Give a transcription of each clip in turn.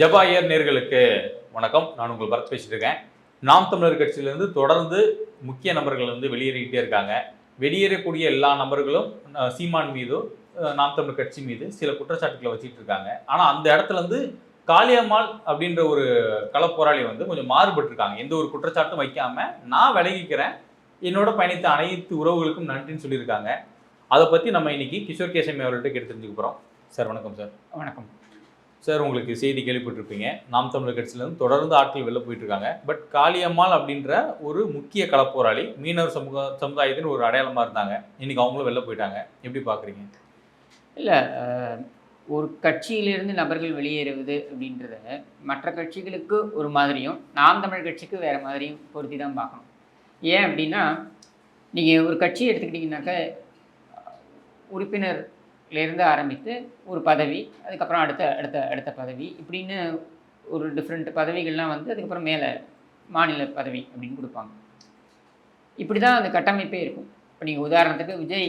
ஜபாயர் நேர்களுக்கு வணக்கம். நான் உங்கள் பரத் பேசிட்டு இருக்கேன். நாம் தமிழர் கட்சியிலேருந்து தொடர்ந்து முக்கிய நபர்கள் வந்து வெளியேறிக்கிட்டே இருக்காங்க. வெளியேறக்கூடிய எல்லா நபர்களும் சீமான் மீதோ நாம் தமிழர் கட்சி மீது சில குற்றச்சாட்டுகளை வச்சுட்டு இருக்காங்க. ஆனால் அந்த இடத்துல இருந்து காளியம்மாள் அப்படின்ற ஒரு களப்போராளி வந்து கொஞ்சம் மாறுபட்டிருக்காங்க. எந்த ஒரு குற்றச்சாட்டும் வைக்காம நான் விலகிக்கிறேன் என்னோட பயணித்த அனைத்து உறவுகளுக்கும் நன்றின்னு சொல்லியிருக்காங்க. அதை பற்றி நம்ம இன்னைக்கு கிஷோர் கேசமி அவர்கள்ட்ட கேட்டு தெரிஞ்சுக்க போகிறோம் சார் வணக்கம் சார். வணக்கம். சார் உங்களுக்கு செய்தி கேள்விப்பட்டிருப்பீங்க. நாம் தமிழர் கட்சியிலேருந்து தொடர்ந்து ஆட்கள் வெளில போயிட்டுருக்காங்க. பட் காளியம்மாள் அப்படின்ற ஒரு முக்கிய களப்போராளி மீனவர் சமூக சமுதாயத்தின் ஒரு அடையாளமாக இருந்தாங்க. இன்றைக்கி அவங்களும் வெளில போயிட்டாங்க. எப்படி பார்க்குறீங்க? இல்லை ஒரு கட்சியிலிருந்து நபர்கள் வெளியேறுவது அப்படின்றத மற்ற கட்சிகளுக்கு ஒரு மாதிரியும் நாம் தமிழ் கட்சிக்கு வேறு மாதிரியும் பொருத்தி தான் பார்க்கணும். ஏன் அப்படின்னா நீங்கள் ஒரு கட்சி எடுத்துக்கிட்டிங்கனாக்க உறுப்பினர்லேருந்து ஆரம்பித்து ஒரு பதவி அதுக்கப்புறம் அடுத்த அடுத்த அடுத்த பதவி இப்படின்னு ஒரு டிஃப்ரெண்ட் பதவிகள்லாம் வந்து அதுக்கப்புறம் மேலே மாநில பதவி அப்படின்னு கொடுப்பாங்க. இப்படி தான் அந்த கட்டமைப்பே இருக்கும். இப்போ நீங்கள் உதாரணத்துக்கு விஜய்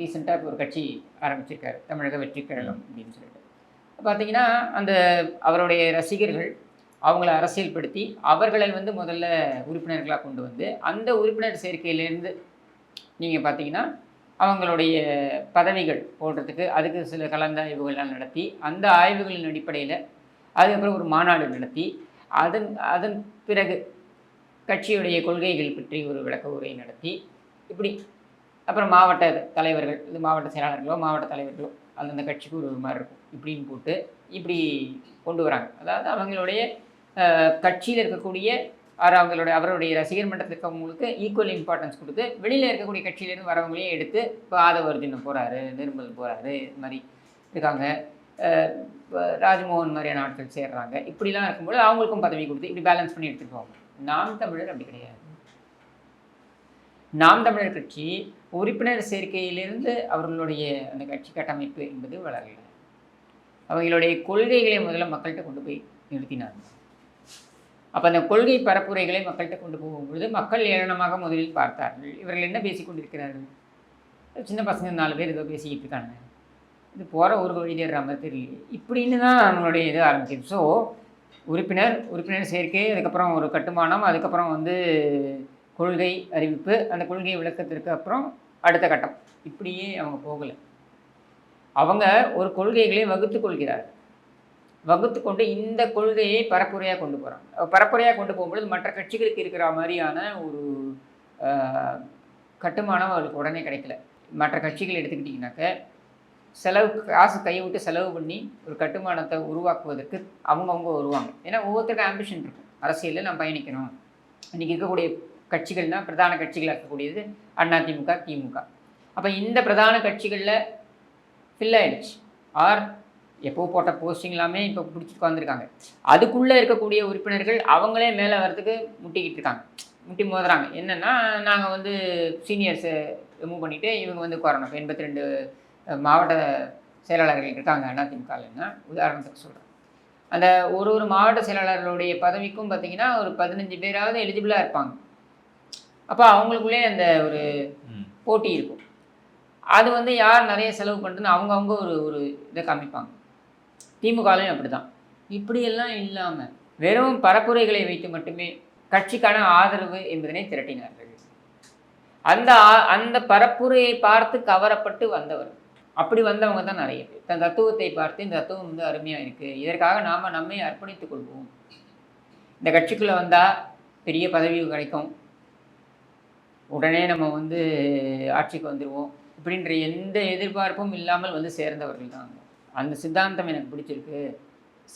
ரீசெண்டாக ஒரு கட்சி ஆரம்பிச்சிருக்காரு தமிழக வெற்றி கழகம் அப்படின்னு சொல்லிட்டு. பார்த்தீங்கன்னா அந்த அவருடைய ரசிகர்கள் அவங்கள அரசியல்படுத்தி அவர்களை வந்து முதல்ல உறுப்பினர்களாக கொண்டு வந்து அந்த உறுப்பினர் சேர்க்கையிலேருந்து நீங்கள் பார்த்தீங்கன்னா அவங்களுடைய பதவிகள் போடுறதுக்கு அதுக்கு சில கலந்தாய்வுகள்லாம் நடத்தி அந்த ஆய்வுகளின் அடிப்படையில் அதுக்கப்புறம் ஒரு மாநாடு நடத்தி அதன் அதன் பிறகு கட்சியுடைய கொள்கைகள் பற்றி ஒரு விளக்க உரை நடத்தி இப்படி. அப்புறம் மாவட்ட தலைவர்கள் இது மாவட்ட செயலாளர்களோ மாவட்ட தலைவர்களோ அந்தந்த கட்சிக்கு ஒரு மாதிரி இருக்கும். இப்படின்னு போட்டு இப்படி கொண்டு வராங்க. அதாவது அவங்களுடைய கட்சியில் இருக்கக்கூடிய அவர் அவங்களுடைய அவருடைய ரசிகர் மன்றத்தில் இருக்கவங்களுக்கு ஈக்குவல் இம்பார்ட்டன்ஸ் கொடுத்து வெளியில் இருக்கக்கூடிய கட்சியிலேருந்து வரவங்களையும் எடுத்து இப்போ ஆதவர்ஜுனன் போகிறாரு நிர்மல் போகிறாரு இது மாதிரி இருக்காங்க. ராஜ்மோகன் மாதிரியான ஆட்கள் சேர்றாங்க. இப்படிலாம் இருக்கும்போது அவங்களுக்கும் பதவி கொடுத்து இப்படி பேலன்ஸ் பண்ணி எடுத்துக்குவாங்க நாம் தமிழர் அப்படி கிடையாது. நாம் தமிழர் கட்சி உறுப்பினர் சேர்க்கையிலிருந்து அவர்களுடைய அந்த கட்சி கட்டமைப்பு என்பது வளரல. அவங்களுடைய கொள்கைகளை முதல்ல மக்கள்கிட்ட கொண்டு போய் நிறுத்தினாங்க. அப்போ அந்த கொள்கை பரப்புரைகளை மக்கள்கிட்ட கொண்டு போகும்பொழுது மக்கள் ஏளனமாக முதலில் பார்த்தார்கள். இவர்கள் என்ன பேசிக் கொண்டிருக்கிறார்கள்? சின்ன பசங்க நாலு பேர் ஏதோ பேசிக்கிட்டு இருக்காங்க. இது போகிற ஒரு வழிதேற மாதிரி தெரியல இப்படின்னு தான் நம்மளுடைய இது ஆரம்பிச்சது ஸோ உறுப்பினர் உறுப்பினர் சேர்க்கை அதுக்கப்புறம் ஒரு கட்டுமானம் அதுக்கப்புறம் வந்து கொள்கை அறிவிப்பு அந்த கொள்கை விளக்கத்திற்கு அப்புறம் அடுத்த கட்டம். இப்படியே அவங்க போகலை. அவங்க ஒரு கொள்கைகளை வகுத்து கொள்கிறார்கள். வகுத்து கொண்டு இந்த கொள்கையை பரப்புரையாக கொண்டு போகிறாங்க பரப்புரையாக கொண்டு போகும்பொழுது மற்ற கட்சிகளுக்கு இருக்கிற மாதிரியான ஒரு கட்டுமானம் அவருக்கு உடனே கிடைக்கல. மற்ற கட்சிகள் எடுத்துக்கிட்டிங்கனாக்க செலவு காசு கையை விட்டு செலவு பண்ணி ஒரு கட்டுமானத்தை உருவாக்குவதற்கு அவங்கவுங்க வருவாங்க. ஏன்னா ஒவ்வொருத்தருக்கும் ஆம்பிஷன் இருக்கும். அரசியலில் நான் பயணிக்கணும். இன்றைக்கி இருக்கக்கூடிய கட்சிகள்னால் பிரதான கட்சிகளாக இருக்கக்கூடியது அதிமுக திமுக அப்போ இந்த பிரதான கட்சிகளில் ஃபில் ஆயிடுச்சு. ஆர் எப்போ போட்ட போஸ்டிங் எல்லாமே இப்போ பிடிச்சி உட்காந்துருக்காங்க அதுக்குள்ளே இருக்கக்கூடிய உறுப்பினர்கள் அவங்களே மேலே வர்றதுக்கு முட்டிக்கிட்டு இருக்காங்க. முட்டி மோதுறாங்க. என்னென்னா நாங்கள் வந்து சீனியர்ஸை ரிமூவ் பண்ணிவிட்டு இவங்க வந்து உட்காரணும் எண்பத்தி ரெண்டு மாவட்ட செயலாளர்கள் இருக்காங்க அதிமுகலன்னா உதாரணத்துக்கு சொல்கிறேன் அந்த ஒரு ஒரு மாவட்ட செயலாளர்களுடைய பதவிக்கும் பார்த்தீங்கன்னா ஒரு பதினஞ்சு பேராவது எலிஜிபிளாக இருப்பாங்க. அப்போ அவங்களுக்குள்ளே அந்த ஒரு. போட்டி இருக்கும். அது வந்து யார் நிறைய செலவு பண்ணுறதுன்னு அவங்கவுங்க ஒரு ஒரு இதை காமிப்பாங்க. திமுகலையும் அப்படி தான் இப்படியெல்லாம் இல்லாமல் வெறும் பரப்புரைகளை வைத்து மட்டுமே கட்சிக்கான ஆதரவு என்பதனை திரட்டினார்கள். அந்த அந்த பரப்புரையை பார்த்து கவரப்பட்டு வந்தவர். அப்படி வந்தவங்க தான் நிறைய பேர். தன் தத்துவத்தை பார்த்து இந்த தத்துவம் வந்து அருமையாக இருக்குது இதற்காக நாம் நம்மை அர்ப்பணித்துக் கொள்வோம். இந்த கட்சிக்குள்ளே வந்தால் பெரிய பதவி கிடைக்கும். உடனே நம்ம வந்து ஆட்சிக்கு வந்துடுவோம் இப்படின்ற எந்த எதிர்பார்ப்பும் இல்லாமல் வந்து சேர்ந்தவர்கள் தான் அந்த சித்தாந்தம் எனக்கு பிடிச்சிருக்கு.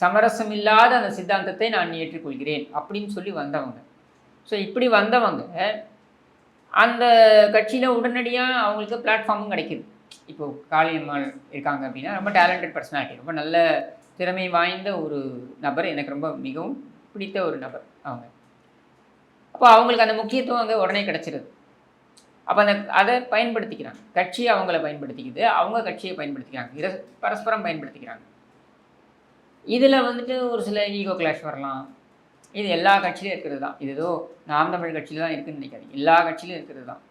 சமரசம் இல்லாத அந்த சித்தாந்தத்தை நான் ஏற்றுக்கொள்கிறேன் அப்படின்னு சொல்லி வந்தவங்க. ஸோ இப்படி வந்தவங்க அந்த கட்சியில் உடனடியாக அவங்களுக்கு பிளாட்ஃபார்மும் கிடைக்குது. இப்போ காளியம்மாள் இருக்காங்க அப்படின்னா ரொம்ப டேலண்டட் பர்சனாலிட்டி ரொம்ப நல்ல திறமை வாய்ந்த ஒரு நபர் எனக்கு ரொம்ப மிகவும் பிடித்த ஒரு நபர் அவங்க. அப்போ அவங்களுக்கு அந்த முக்கியத்துவம் அங்கே உடனே கிடச்சிருது. அப்போ அந்த அதை பயன்படுத்திக்கிறாங்க. கட்சி அவங்கள பயன்படுத்திக்கிது அவங்க கட்சியை பயன்படுத்திக்கிறாங்க. இதை பரஸ்பரம் பயன்படுத்திக்கிறாங்க. இதில் வந்துட்டு ஒரு சில ஈகோ கிளாஷ் வரலாம். இது எல்லா கட்சியிலும் இருக்கிறது தான். இது ஏதோ நாம் தமிழ் கட்சியில் தான் இருக்குன்னு நினைக்காது எல்லா கட்சியிலும் இருக்கிறது தான்.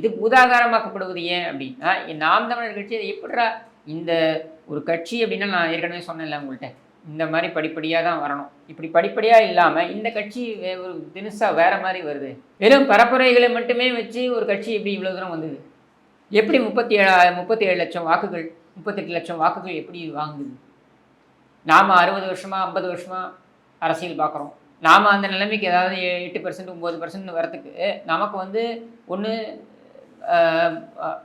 இது பூதாகாரமாக்கப்படுவது ஏன் அப்படின்னா நாம் தமிழர் கட்சி அது எப்படிடா இந்த ஒரு கட்சி அப்படின்னா நான் ஏற்கனவே சொன்னேன்ல உங்கள்கிட்ட இந்த மாதிரி படிப்படியாக தான் வரணும். இப்படி படிப்படியாக இல்லாமல் இந்த கட்சி வே- ஒரு தினுசாக வேறு மாதிரி வருது. வெறும் பரப்புரைகளை மட்டுமே வச்சு ஒரு கட்சி எப்படி இவ்வளோ தூரம் வந்தது? எப்படி முப்பத்தி ஏழா முப்பத்தி ஏழு லட்சம் வாக்குகள் முப்பத்தெட்டு லட்சம் வாக்குகள் எப்படி வாங்குது? நாம் அறுபது வருஷமாக ஐம்பது வருஷமாக அரசியல் பார்க்குறோம் நாம் அந்த நிலைமைக்கு ஏதாவது எட்டு பர்சன்ட் ஒம்பது பர்சன்ட் வரத்துக்கு நமக்கு வந்து ஒன்று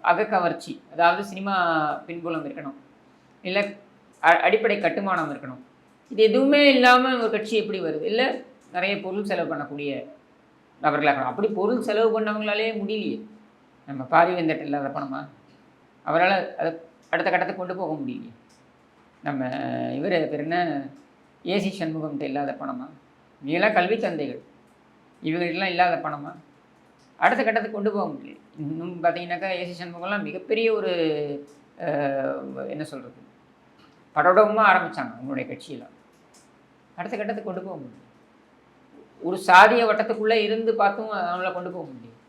அகக்கவர்ச்சி அதாவது சினிமா பின்புலம் இருக்கணும். இல்லை அடிப்படை கட்டுமானம் இருக்கணும். இது எதுவுமே இல்லாமல் ஒரு கட்சி எப்படி வருது? இல்லை நிறைய பொருள் செலவு பண்ணக்கூடிய நபர்களாக அப்படி பொருள் செலவு பண்ணவங்களாலே முடியலையே. நம்ம பாரிவேந்தர் இல்லாத பணமா? அவரால் அதை அடுத்த கட்டத்தை கொண்டு போக முடியலையே. நம்ம இவர் பேர் என்ன? ஏசி சண்முகம்கிட்ட இல்லாத பணமா? இவங்களாம் கல்வி தந்தைகள் இவங்ககிட்டலாம் இல்லாத பணமா? அடுத்த கட்டத்தை கொண்டு போக முடியல இன்னும் பார்த்தீங்கன்னாக்கா ஏசி சண்முகம்லாம் மிகப்பெரிய ஒரு என்ன சொல்கிறது படடமாக ஆரம்பித்தாங்க அவங்களுடைய கட்சியில். அடுத்த கட்டத்துக்கு கொண்டு போக முடியும். ஒரு சாதிய வட்டத்துக்குள்ளே இருந்து பார்த்தும் அவங்கள கொண்டு போக முடியும்.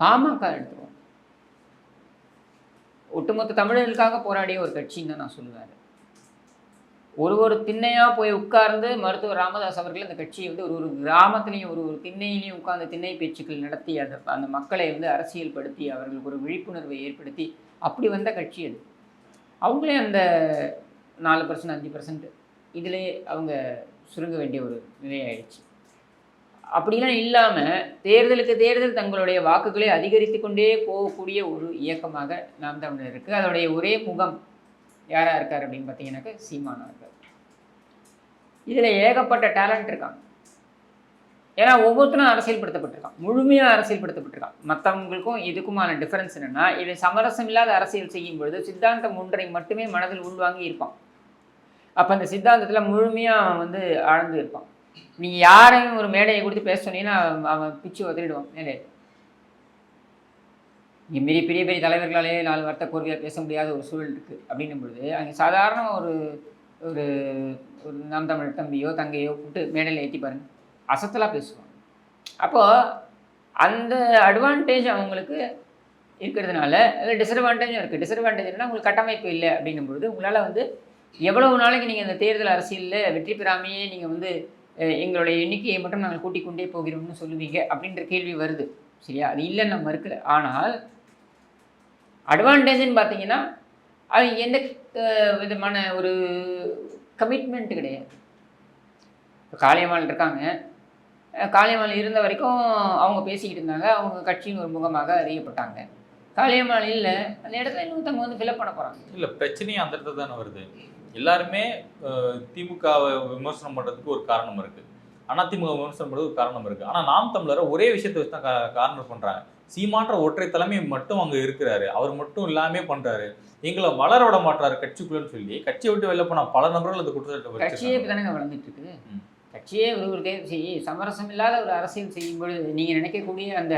பாமக எடுத்துருவோம் ஒட்டுமொத்த தமிழர்களுக்காக போராடிய ஒரு கட்சின்னு தான் நான் சொல்லுவேன். ஒரு ஒரு திண்ணையாக போய் உட்கார்ந்து மருத்துவர் ராமதாஸ் அவர்கள் அந்த கட்சியை வந்து ஒரு ஒரு கிராமத்துலேயும் ஒரு ஒரு திண்ணையிலையும் உட்கார்ந்து திண்ணை பேச்சுக்கள் நடத்தி அந்த அந்த மக்களை வந்து அரசியல்படுத்தி அவர்களுக்கு ஒரு விழிப்புணர்வை ஏற்படுத்தி அப்படி வந்த கட்சி அது. அவங்களே அந்த நாலு பர்சன்ட் அஞ்சு பர்சன்ட் இதிலே அவங்க சுருங்க வேண்டிய ஒரு நிலையாயிடுச்சு அப்படிலாம் இல்லாமல் தேர்தலுக்கு தேர்தல் தங்களுடைய வாக்குகளை அதிகரித்து கொண்டே போகக்கூடிய ஒரு இயக்கமாக நாம் தமிழர் இருக்குது அதோடைய ஒரே முகம் யாராக இருக்கார் அப்படின்னு பார்த்தீங்கன்னாக்கா சீமானா இருக்கார் இதில் ஏகப்பட்ட டேலண்ட் இருக்காங்க. ஏன்னா ஒவ்வொருத்தரும் அரசியல்படுத்தப்பட்டிருக்கான் முழுமையாக அரசியல்படுத்தப்பட்டிருக்கான் மற்றவங்களுக்கும் இதுக்குமான டிஃபரன்ஸ் என்னென்னா இவன் சமரசம் இல்லாத அரசியல் செய்யும் பொழுது சித்தாந்தம் ஒன்றை மட்டுமே மனதில் உள்வாங்கி இருப்பான். அப்போ அந்த சித்தாந்தத்தில் முழுமையாக அவன் வந்து ஆழ்ந்து இருப்பான். நீங்கள் யாரையும் ஒரு மேடையை கொடுத்து பேச சொன்னீங்கன்னா அவன் பிச்சு உதறிடுவான் மேலே. இங்கே பெரிய பெரிய பெரிய தலைவர்களாலே நாலு வார்த்தை கோர்வையாக பேச முடியாத ஒரு சூழல் இருக்குது அப்படின்னும் பொழுது அங்கே சாதாரண ஒரு ஒரு ஒரு நாம் தமிழ் தம்பியோ தங்கையோ கூப்பிட்டு மேடையில் ஏற்றி பாருங்கள் அசத்தலாக பேசுவாங்க. அப்போது அந்த அட்வான்டேஜ் அவங்களுக்கு இருக்கிறதுனால அதில் டிஸ்அட்வான்டேஜும் இருக்குது டிஸ்அட்வான்டேஜ்னா உங்களுக்கு கட்டமைப்பு இல்லை அப்படிங்கும்பொழுது உங்களால் வந்து எவ்வளவு நாளைக்கு நீங்கள் இந்த தேர்தல் அரசியலில் வெற்றி பெறாமையே நீங்கள் வந்து எங்களுடைய எண்ணிக்கையை மட்டும் நாங்கள் கூட்டிக் கொண்டே போகிறோம்னு சொல்லுவீங்க அப்படின்ற கேள்வி வருது. சரியா? அது இல்லைன்னு நம்ம மறுக்கல. ஆனால் அட்வான்டேஜ்னு பார்த்தீங்கன்னா அது எந்த விதமான ஒரு கமிட்மெண்ட் கிடையாது. இப்போ காளியம்மாள் இருக்காங்க. காளியம்மாள் இருந்த வரைக்கும் அவங்க பேசிக்கிட்டு இருந்தாங்க. அவங்க கட்சியின் ஒரு முகமாக அறியப்பட்டாங்க. காளியம்மாள் இல்லை அந்த இடத்துல இன்னொருத்தவங்க வந்து ஃபில்அப் பண்ண போகிறாங்க இல்ல பிரச்சனையே அந்த இடத்துல தானே வருது. எல்லாருமே திமுகவை விமர்சனம் பண்றதுக்கு ஒரு காரணம் இருக்கு. ஆனா திமுக விமர்சனம் பண்றது ஒரு காரணம் இருக்கு. ஆனா நாம் தமிழரை ஒரே விஷயத்தை வச்சு தான் காரணம் பண்றாங்க. சீமான்ற ஒற்றை தலைமை மட்டும் அங்க இருக்கிறாரு. அவர் மட்டும் எல்லாமே பண்றாரு. எங்களை வளர விட மாட்டாரு கட்சிக்குள்ளன்னு சொல்லி கட்சியை விட்டு வெளில போனா பல நபர்கள் அந்த குற்றச்சாட்டை கட்சியே தானேங்க வளர்ந்துட்டு இருக்குது ம். கட்சியே ஒரு ஒரு செய்ய சமரசம் இல்லாத ஒரு அரசியல் செய்யும் பொழுது நீங்கள் நினைக்கக்கூடிய அந்த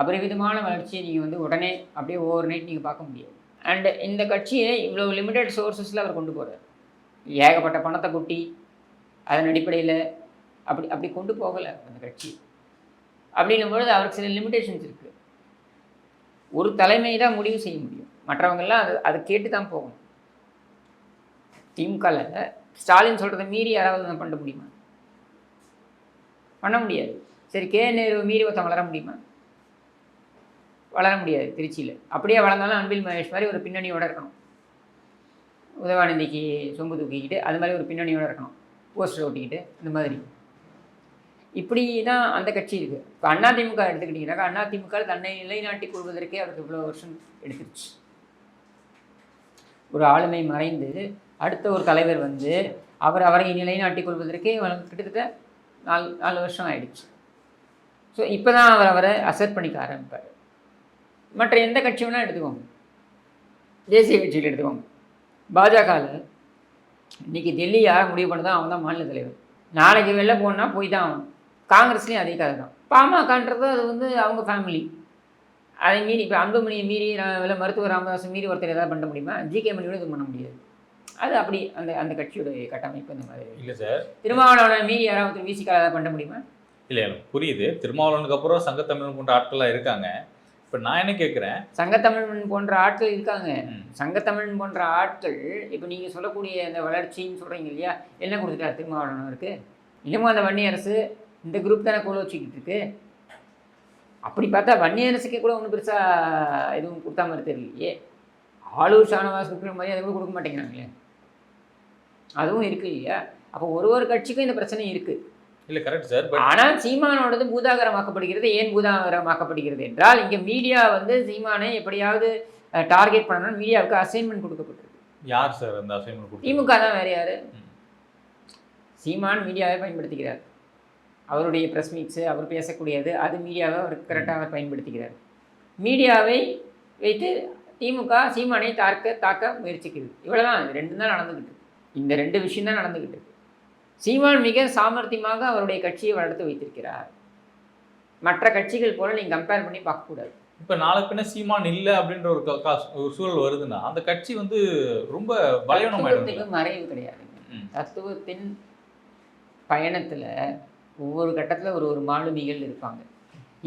அபரிவிதமான வளர்ச்சியை நீங்கள் வந்து உடனே அப்படியே ஓவர் நைட் நீங்கள் பார்க்க முடியாது. அண்டு இந்த கட்சியை இவ்வளோ லிமிடெட் சோர்சஸில் அவர் கொண்டு போகிறார் ஏகப்பட்ட பணத்தை கொட்டி அதன் அடிப்படையில் அப்படி அப்படி கொண்டு போகலை அந்த கட்சி. அப்படின்னும் பொழுது அவருக்கு சில லிமிடேஷன்ஸ் இருக்குது ஒரு தலைமை தான் முடிவு செய்ய முடியும். மற்றவங்கெல்லாம் அது அதை கேட்டு தான் போகணும். திமுகவில் ஸ்டாலின் சொல்கிறத மீறி யாராவது பண்ண முடியுமா? பண்ண முடியாது. சரி கே நேரு மீறி ஒருத்தன் வளர முடியுமா? வளர முடியாது திருச்சியில். அப்படியே வளர்ந்தாலும் அன்பில் மகேஷ் மாதிரி ஒரு பின்னணியோடு இருக்கணும். உதவாநிதிக்கு சொம்பு தூக்கிக்கிட்டு அது மாதிரி ஒரு பின்னணியோடு இருக்கணும். போஸ்டர் ஒட்டிக்கிட்டு இந்த மாதிரி. இப்படி தான் அந்த கட்சி இருக்குது இப்போ அதிமுக எடுத்துக்கிட்டிங்கனாக்கா அதிமுக தன்னை நிலைநாட்டிக் கொள்வதற்கே அவருக்கு இவ்வளோ வருஷம் எடுத்துருச்சு. ஒரு ஆளுமை மறைந்து அடுத்த ஒரு தலைவர் வந்து அவர் அவரை நிலைநாட்டிக் கொள்வதற்கே கிட்டத்தட்ட நாலு நாலு வருஷம் ஆயிடுச்சு. ஸோ இப்போ தான் அவர் அவரை அசெப்ட் பண்ணிக்க ஆரம்பிப்பார். மற்ற எந்த கட்சி வேணால் எடுத்துக்கோங்க. தேசிய கட்சியில் எடுத்துக்கோங்க. பாஜகவில் இன்னைக்கு டெல்லி யார் முடிவு பண்ணதோ அவன் தான் மாநில தலைவர். நாளைக்கு வெளில போனால் போய் தான் ஆகணும். காங்கிரஸ்லேயும் அதே கதை தான். பாமகன்றது அது வந்து அவங்க ஃபேமிலி அதை மீறி இப்போ அன்புமணியை மீறி இல்லை மருத்துவர் ராமதாஸ் மீறி ஒருத்தர் ஏதாவது பண்ண முடியுமா? ஜிகே மணியோட இது பண்ண முடியாது. அது அப்படி அந்த அந்த கட்சியோட கட்டமைப்பு அந்த மாதிரி. இல்ல சார். திருமாவளவனை மீறி யாராவது விசிக்கால பண்ண முடியுமா? இல்ல எனக்கு புரியுது. திருமாவளவனுக்கு அப்புறம் சங்கத்தமிழன் போன்ற ஆட்கள்லாம் இருக்காங்க. இப்ப நான் என்ன கேட்கிறேன் சங்கத்தமிழன் போன்ற ஆட்கள் இருக்காங்க. சங்கத்தமிழன் போன்ற ஆட்கள் இப்போ நீங்கள் சொல்லக்கூடிய அந்த வளர்ச்சின்னு சொல்கிறீங்க இல்லையா? என்ன கொடுத்துட்டாரு திருமாவளவனருக்கு இன்னமும் அந்த வன்னி அரசு இந்த குரூப் தானே கோல வச்சுக்கிட்டு இருக்கு? அப்படி பார்த்தா வன்னி அரசுக்கே கூட ஒன்றும் பெருசாக எதுவும் கொடுத்தா மாதிரி தெரியலையே. ஆளூர் ஷானவாஸ் கொடுக்குற மாதிரி அதை கூட கொடுக்க மாட்டேங்கிறாங்களே. அதுவும் இருக்கு இல்லையா? அப்போ ஒரு ஒரு கட்சிக்கும் இந்த பிரச்சனை இருக்குது இல்ல கரெக்ட் சார் ஆனால் சீமானோடது பூதாகரமாக்கப்படுகிறது ஏன் பூதாகரமாக்கப்படுகிறது என்றால் இங்கே மீடியா வந்து சீமானை எப்படியாவது டார்கெட் பண்ணணும்னு மீடியாவுக்கு அசைன்மெண்ட் கொடுக்கப்பட்டிருக்கு. யார் சார் அந்த அசைன்மெண்ட் திமுக தான் வேற யாரு. சீமான் மீடியாவை பயன்படுத்துகிறார். அவருடைய ப்ரெஸ் மீட்ஸு அவர் பேசக்கூடியது அது மீடியாவை அவர் கரெக்டாக அவர் பயன்படுத்துகிறார். மீடியாவை வைத்து திமுக சீமானை தாக்க தாக்க முயற்சிக்குது. இவ்வளவுதான் இது ரெண்டும் தான் நடந்துக்கிட்டு இருக்கு. இந்த ரெண்டு விஷயம் தான் நடந்துக்கிட்டு இருக்கு. சீமான் மிக சாமர்த்தியமாக அவருடைய கட்சியை வளர்த்து வைத்திருக்கிறார். மற்ற கட்சிகள் போல நீங்கள் கம்பேர் பண்ணி பார்க்கக்கூடாது. இப்ப நாளை பின்ன சீமான் இல்ல அப்படின்ற ஒரு ஒரு சூழல் வருதுன்னா அந்த கட்சி வந்து ரொம்ப பலவீனமாயிடும் மறைவு கிடையாது. தத்துவத்தின் பயணத்துல ஒவ்வொரு கட்டத்துல ஒரு ஒரு மாலுமிகள் இருப்பாங்க.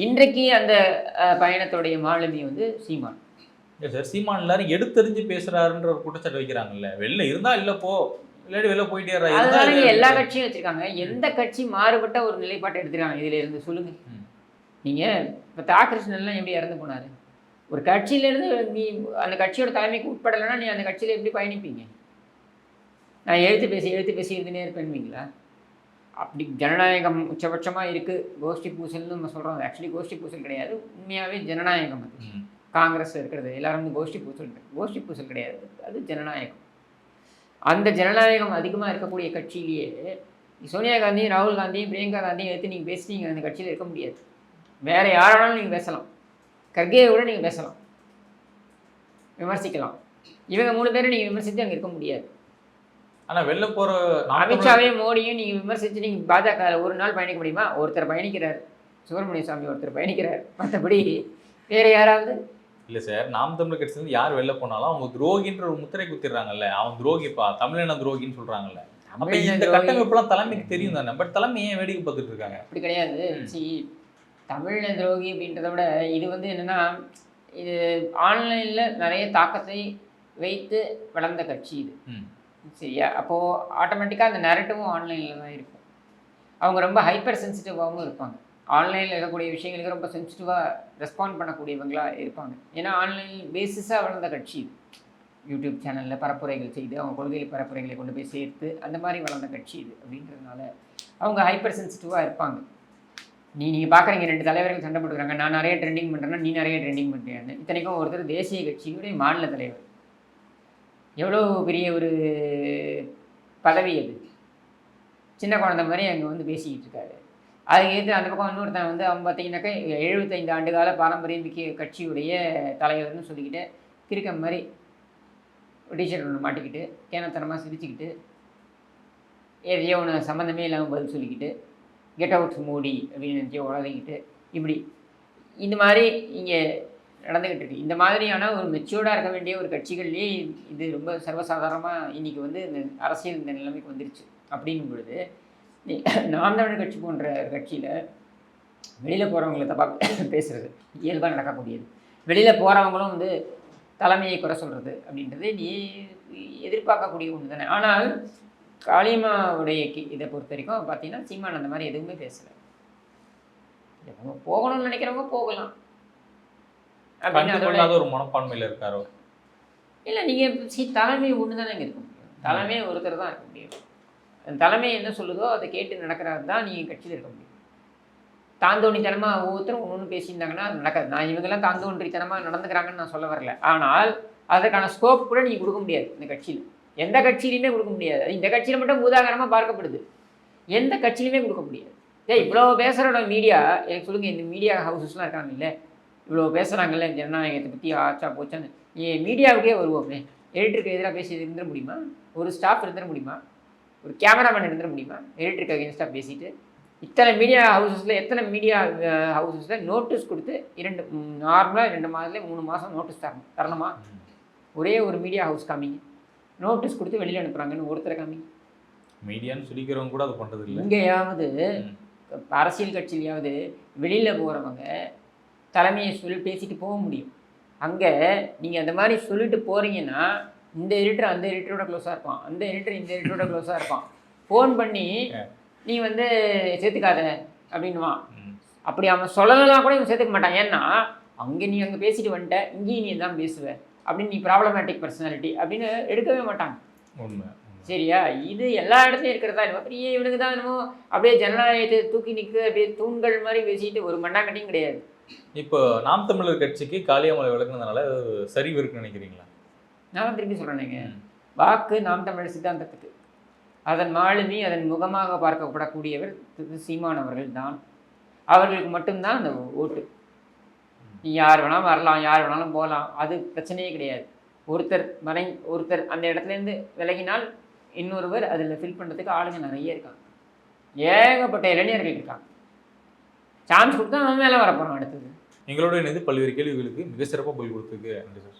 இன்றைக்கு அந்த பயணத்துடைய மாலுமி வந்து சீமான். இல்ல சார் சீமான் எல்லாரும் எடுத்தெறிஞ்சு பேசுறாருன்ற ஒரு குற்றச்சாட்டு வைக்கிறாங்கல்ல. வெளில இருந்தா இல்ல போ. இல்லாட்டி வெளில போயிட்டே அதனால எல்லா கட்சியும் வச்சிருக்காங்க. எந்த கட்சி மாறுபட்ட ஒரு நிலைப்பாட்டை எடுத்துருக்காங்க இதுல இருந்து சொல்லுங்க. நீங்க இப்ப தா. கிருஷ்ணன்லாம் எப்படி இறந்து போனாரு? ஒரு கட்சியில இருந்து நீ அந்த கட்சியோட தலைமைக்கு உட்படலைன்னா நீ அந்த கட்சியில எப்படி பயணிப்பீங்க? நான் எழுத்து பேசி எழுத்து பேசி இருந்துனே இருப்பேன்வீங்களா அப்படி ஜனநாயகம் உச்சபட்சமாக இருக்குது கோஷ்டி பூசல்னு நம்ம சொல்கிறோம் ஆக்சுவலி கோஷ்டி பூசல் கிடையாது. உண்மையாகவே ஜனநாயகம் அது. காங்கிரஸ் இருக்கிறது எல்லாரும் வந்து கோஷ்டி பூசல் கோஷ்டி பூசல் கிடையாது. அது ஜனநாயகம். அந்த ஜனநாயகம் அதிகமாக இருக்கக்கூடிய கட்சியிலேயே சோனியா காந்தி ராகுல் காந்தி பிரியங்கா காந்தி எடுத்து நீங்கள் பேசிட்டீங்க அந்த கட்சியில் இருக்க முடியாது. வேற யாராலும் நீங்கள் பேசலாம். கர்கேயை கூட நீங்கள் பேசலாம். விமர்சிக்கலாம். இவங்க மூணு பேரும் நீங்கள் விமர்சித்து அங்கே இருக்க முடியாது. ஆனா வெளில தமிழர் அமித்ஷாவையும் மோடியும் நீங்கள் விமர்சித்து நீங்கள் பாஜக ஒரு நாள் பயணிக்க முடியுமா? ஒருத்தர் பயணிக்கிறார். சுப்பிரமணிய சாமி ஒருத்தர் பயணிக்கிறார். மற்றபடி வேற யாராவது இல்ல சார் நாம் தமிழர் கட்சியில இருந்து யார் வெளில போனாலும் அவங்க துரோகின்ற ஒரு முத்திரை குத்திடுறாங்கல்ல அவன் துரோகிப்பா தமிழின துரோகின்னு சொல்றாங்கல்ல. அப்ப இந்த கட்டமைப்புலாம் தலைமைக்கு தெரியும் தானே? பட் தலைமை ஏன் வேடிக்கை பார்த்துட்டு இருக்காங்க? அப்படி கிடையாது. சி தமிழின துரோகி அப்படின்றத விட இது வந்து என்னன்னா இது ஆன்லைனில் நிறைய தாக்கத்தை வைத்து வளர்ந்த கட்சி இது. சரியா? அப்போது ஆட்டோமேட்டிக்காக அந்த நேரட்டிவும் ஆன்லைனில் தான் இருக்கும். அவங்க ரொம்ப ஹைப்பர் சென்சிட்டிவாகவும் இருப்பாங்க. ஆன்லைனில் இருக்கக்கூடிய விஷயங்களுக்கு ரொம்ப சென்சிட்டிவாக ரெஸ்பாண்ட் பண்ணக்கூடியவங்களாக இருப்பாங்க. ஏன்னா ஆன்லைன் பேசிஸாக வளர்ந்த கட்சி. இது யூடியூப் சேனலில் பரப்புரைகள் செய்து அவங்க கொள்கை பரப்புரைகளை கொண்டு போய் சேர்த்து அந்த மாதிரி வளர்ந்த கட்சி இது அப்படின்றதுனால அவங்க ஹைப்பர் சென்சிட்டிவாக இருப்பாங்க. நீ நீங்கள் பார்க்குறீங்க ரெண்டு தலைவர்கள் சண்டை போட்டுக்கிறாங்க நான் நிறைய ட்ரெண்டிங் பண்ணுறேன்னா நீ நிறைய ட்ரெண்டிங் பண்ணுறியான்னு இத்தனைக்கும் ஒருத்தர் தேசிய கட்சியுடைய மாநில தலைவர். எவ்வளோ பெரிய ஒரு பதவி அது. சின்ன குழந்தை மாதிரி அங்கே வந்து பேசிக்கிட்டு இருக்காரு. அதை எதிர்த்து அந்த பக்கம் இன்னொருத்தன் வந்து அவன் பார்த்தீங்கன்னாக்கா எழுபத்தைந்து ஆண்டு கால பாரம்பரியம் மிக்க கட்சியுடைய தலைவர்னு சொல்லிக்கிட்டு கிறுக்கம் மாதிரி டீச்சர் ஒன்று மாட்டிக்கிட்டு கேனத்தனமாக சிரிச்சுக்கிட்டு எதையோ ஒன்று சம்மந்தமே இல்லாமல் பதில் சொல்லிக்கிட்டு கெட் அவுட் மோடி அப்படின்னு நினச்சி உலகிக்கிட்டு இப்படி. இந்த மாதிரி இங்கே நடந்துக்கிட்டு இருக்கு. இந்த மாதிரியான ஒரு மெச்சூர்டாக இருக்க வேண்டிய ஒரு கட்சிகள்லேயே இது ரொம்ப சர்வசாதாரணமாக இன்றைக்கி வந்து இந்த அரசியல் இந்த நிலைமைக்கு வந்துருச்சு. அப்படிங்கும் பொழுது நீ- நாம் தமிழர் கட்சி போன்ற கட்சியில் வெளியில் போகிறவங்கள தப்பாக பேசுகிறது இயல்பாக நடக்கக்கூடியது. வெளியில் போகிறவங்களும் வந்து தலைமையை குறை சொல்கிறது அப்படின்றது நீ எதிர்பார்க்கக்கூடிய ஒன்று தானே ஆனால் காளியம்மாவுடைய கி- இதை பொறுத்த வரைக்கும் பார்த்தீங்கன்னா சீமான் அந்த மாதிரி எதுவுமே பேசலை. அவங்க போகணும்னு நினைக்கிறவங்க போகலாம். அப்படின்னு ஒரு மனப்பான்மையில இருக்காரோ இல்லை நீங்கள் சி தலைமை ஒன்று தானே இருக்க முடியும் தலைமை ஒருத்தர் தான் இருக்க முடியும். தலைமை என்ன சொல்லுதோ அதை கேட்டு நடக்கிறது தான் நீங்கள் கட்சியில் இருக்க முடியும். தாந்தோணித்தனமாக ஒவ்வொருத்தரும் ஒன்று ஒன்று பேசியிருந்தாங்கன்னா அது நடக்காது. நான் இவங்கெல்லாம் தாந்தோன்றித்தனமாக நடந்துக்கிறாங்கன்னு நான் சொல்ல வரல. ஆனால் அதற்கான ஸ்கோப் கூட நீங்கள் கொடுக்க முடியாது இந்த கட்சியில். எந்த கட்சியிலையுமே கொடுக்க முடியாது. அது இந்த கட்சியில் மட்டும் பூதாகரமாக பார்க்கப்படுது. எந்த கட்சியிலுமே கொடுக்க முடியாது. ஏ இவ்வளோ பேசுகிறோட மீடியா எனக்கு சொல்லுங்கள் இந்த மீடியா ஹவுசஸ்லாம் இருக்காங்க இல்லை? இவ்வளோ பேசுகிறாங்கல்ல ஜனநாயகத்தை பற்றி ஆச்சா போச்சான்னு. ஏன் மீடியாவுக்கே வருவோமே. எடிட்டருக்கு எதிராக பேசி இருந்துட முடியுமா? ஒரு ஸ்டாஃப் இருந்துட முடியுமா? ஒரு கேமராமேன் இருந்துட முடியுமா? எடிட்டருக்கு அகேன்ஸ்டாக பேசிட்டு இத்தனை மீடியா ஹவுசஸில் எத்தனை மீடியா ஹவுசஸில் நோட்டீஸ் கொடுத்து இரண்டு நார்மலாக ரெண்டு மாதத்துல மூணு மாதம் நோட்டீஸ் தரணும். தரணுமா? ஒரே ஒரு மீடியா ஹவுஸ் காமிங்க. நோட்டீஸ் கொடுத்து வெளியில் அனுப்புகிறாங்கன்னு ஒருத்தரை காமிங்க. மீடியான்னு சொல்லிக்கிறவங்க கூட அது பண்றது இல்ல இங்கேயாவது. அரசியல் கட்சியிலையாவது வெளியில் போகிறவங்க தலைமையை சொல்லி பேசிட்டு போக முடியும். அங்கே நீங்கள் அந்த மாதிரி சொல்லிட்டு போகிறீங்கன்னா இந்த எடிட்டர் அந்த எடிட்டரோட க்ளோஸாக இருப்பான். அந்த எடிட்டர் இந்த எடிட்டரோட க்ளோஸாக இருப்பான். ஃபோன் பண்ணி நீ வந்து சேர்த்துக்காத அப்படின்னுவான். ம். அப்படி அவன் சொல்லலாம் கூட இவன் சேர்த்துக்க மாட்டான். ஏன்னா அங்கே நீ அங்கே பேசிட்டு வந்துட்ட இங்கேயும் நீ தான் பேசுவ அப்படின்னு நீ ப்ராப்ளமேட்டிக் பர்சனாலிட்டி அப்படின்னு எடுக்கவே மாட்டாங்க. உண்மை சரியா? இது எல்லா இடத்துலையும் இருக்கிறதா என்னமோ பெரிய இவனுக்கு தான் என்னமோ அப்படியே ஜனநாயகத்தை தூக்கி நிற்க அப்படியே தூண்கள் மாதிரி பேசிட்டு ஒரு மண்ணாங்கட்டியும் கிடையாது. இப்போ நாம் தமிழர் கட்சிக்கு காளியாமலை விளக்குனதுனால சரிவு இருக்குன்னு நினைக்கிறீங்களா? நான் திருப்பி சொல்கிறேனுங்க ம். வாக்கு நாம் தமிழர் சித்தாந்தத்துக்கு. அதன் மாலுமி அதன் முகமாக பார்க்கப்படக்கூடியவர் திரு சீமான் அவர்கள் தான். அவர்களுக்கு மட்டும்தான் அந்த ஓட்டு. நீ யார் வேணாலும் வரலாம் யார் வேணாலும் போகலாம். அது பிரச்சனையே கிடையாது. ஒருத்தர் மறை ஒருத்தர் அந்த இடத்துலேருந்து விலகினால் இன்னொருவர் அதில் ஃபில் பண்ணுறதுக்கு ஆளுங்க நிறைய இருக்காங்க. ஏகப்பட்ட இளைஞர்கள் இருக்காங்க. சான்ஸ் கொடுத்தா அவன் மேலே வரப்போகிறான் அடுத்தது. எங்களோட இணைந்து பல்வேறு கேள்விகளுக்கு மிக சிறப்பாக பதில் கொடுத்துருக்கு நன்றி சார்.